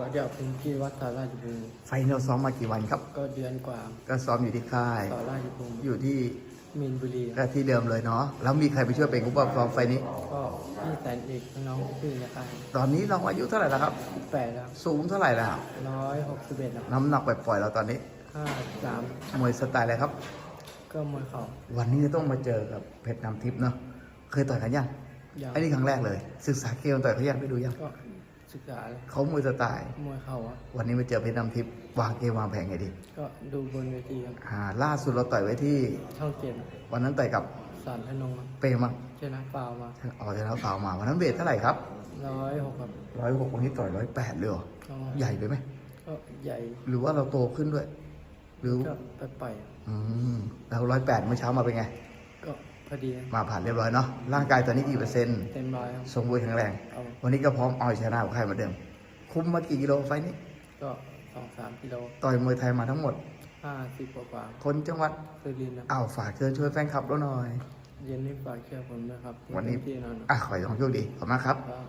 วัสดีครับผมกีวัฒน์สาราชบุรีไฟนอลซ้อมมากี่วันครับ ก็เดือนกว่าก็ซ้อมอยู่ที่ค่ายต่อราชบุรีอยู่ที่มีนบุรีก็ที่เดิมเลยเนาะแล้วมีใครไปช่วยเป็นกุปซ้อมไฟนี้ก็พี่แสนเอกน้องชื่อนะครับตอนนี้เราอายุเท่าไหร่แล้วครับแปดแล้วสูงเท่าไหร่แล้วร้อยหกสิบเอ็ดน้ำหนักปล่อยๆเราตอนนี้ห้าสามมวยสไตล์อะไรครับ ก็มวยเข่าวันนี้จะต้องมาเจอกับเพชรน้ำทิพย์เนาะเคยต่อยกันยังยังไอ้นี่ครั้งแรกเลย ศึกษาเกมต่อยเขายังไปดูยังก็ ศึกษาเลยเขามวยสไตล์มวยเข่าอะวันนี้มาเจอเพชรน้ำทิพย์วางเกมวางแผนไงดีก็ดูบนเวทีครับอ่าล่าสุดเราต่อยไว้ที่ช่องเจ็ดวันนั้นต่อยกับสารพนงครับเปรมั้งชนะเปล่ามาออกจากเท้าฝ่าวมาวันนั้นเวทเท่าไหร่ครับร้อยหกครับร้อยหกวันนี้ต่อยร้อยแปดเลยเหรอก็ใหญ่ไปไหมก็ใหญ่ หรือว่าเราโตขึ้นด้วย หรือก็ไปปล่อยอืมแล้วร้อยแปดเมื่อเช้ามาเป็นไงก็ พอดีมาผ่านเรียบร้อยเนาะร่างกายตอนนี้กี่เปอร์เซ็นต์เต็มร้อยครับสมบูรณ์แข็งแรงเอาวันนี้ก็พร้อมเอาชนะกับใครเหมือนเดิม คุมมากี่กิโลไฟล์นี้ ก็สองสามกิโลต่อยมวยไทยมาทั้งหมด ห้าสิบกว่าคนจังหวัดๆสุรินทร์นะอ้าวฝากเชิญช่วยแฟนคลับเราหน่อย เย็นนี้ฝากเชื่อผมนะครับวันนี้ที่นอนอะขอให้ทุกคนโชคดีขอบคุณมากครับครับ